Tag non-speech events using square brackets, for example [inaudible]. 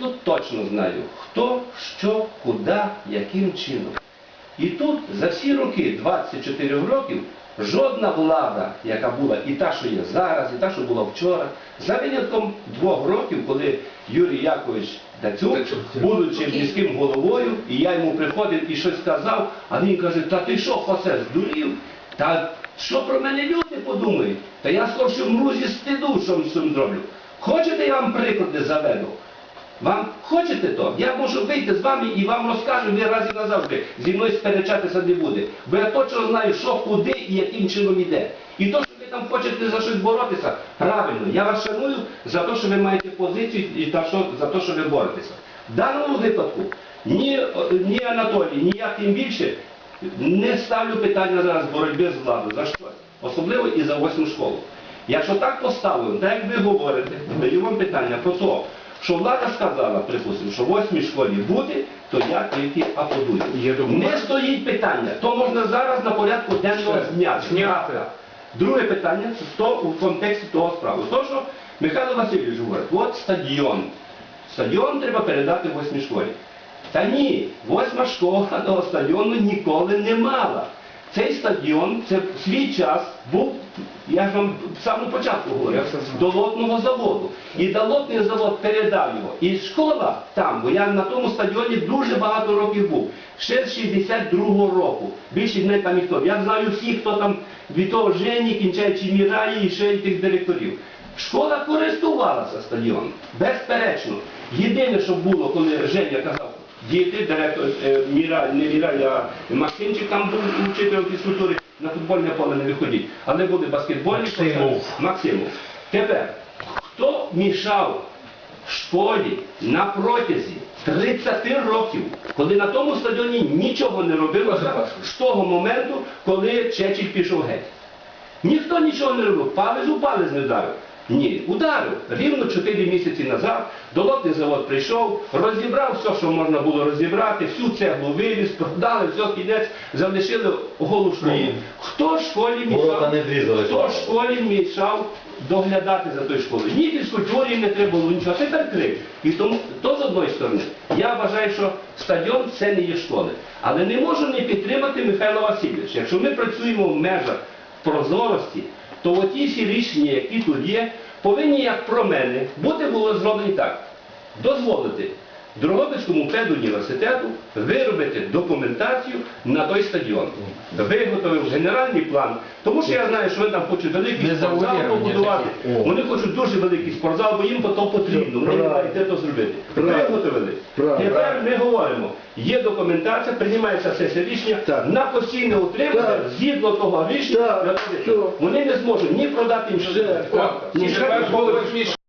абсолютно точно знаю, хто, що, куди, яким чином. І тут за всі роки, 24 років, жодна влада, яка була і та, що є зараз, і та, що була вчора, за винятком двох років, коли Юрій Якович Дацюк, будучи міським головою, і я йому приходив і щось сказав, а він каже, та ти що, Хосе, здурів? Та що про мене люди подумають? Та я скорше вмру зі стиду, що з цим зроблю. Хочете, я вам приклади заведу? Хочете то? Я можу вийти з вами і вам розкажу, ви раз і назавжди. Зі мною сперечатися не буде. Бо я точно знаю, що куди і яким чином іде. І то, що ви там хочете за щось боротися, правильно. Я вас шаную за те, що ви маєте позицію і за те, що ви боретеся. В даному випадку ні, ні Анатолій, ні я тим більше не ставлю питання зараз боротьби з владою за щось. Особливо і за восьму школу. Якщо так поставимо, так як ви говорите, даю вам питання про те, що влада сказала, припустимо, що в восьмій школі бути, то я тільки аплодую. Є документ? Не стоїть питання, то можна зараз на порядку денного Все, зняти. зняти. Друге питання це то у контексті того справи. То, що Михайло Васильович говорить, от стадіон. Стадіон треба передати восьмій школі. Та ні, восьма школа [laughs] того стадіону ніколи не мала. Цей стадіон, це в свій час був, я ж вам з самого початку все до лотного заводу. І долотний завод передав його. І школа там, бо я на тому стадіоні дуже багато років був. Ще з 62-го року. Більше не там ніхто. Я знаю всіх, хто там від того Жені, кінчаючи Міраї і ще й тих директорів. Школа користувалася стадіоном, безперечно. Єдине, що було, коли Женя казав, діти, директор е, Міра, не Міраль, а Максимчик там був учителем фізкультури, на футбольне поле не виходіть. Але були баскетбольні Максимов. Максимов. Тепер, хто мішав школі на протязі 30 років, коли на тому стадіоні нічого не робилося з того моменту, коли Чечіль пішов геть? Ніхто нічого не робив, палець у палець не вдарив. Ні, ударив. Рівно 4 місяці назад долотний завод прийшов, розібрав все, що можна було розібрати, всю цеглу вивіз, продали, все, кінець, залишили голу школу. Хто школі мішав? Хто школі мішав доглядати за тою школою? Ні фізкультурі не треба було нічого, тепер крик. І тому то з одної сторони. Я вважаю, що стадіон це не є школи. Але не можу не підтримати Михайла Васильовича. Якщо ми працюємо в межах прозорості, то оті всі рішення, які тут є, повинні, як про мене, бути було зроблені так. Дозволити Дрогобицькому педуніверситету виробити документацію на той стадіон. Виготовив генеральний план, тому що я знаю, що вони там хочуть великий спортзал побудувати. Вони хочуть дуже великий спортзал, бо їм то потрібно. Вони не мають де то зробити. Виготовили. Тепер ми говоримо, є документація, приймається сесія рішення на постійне утримання згідно того рішення. Вони не зможуть ні продати ні Все. Ще-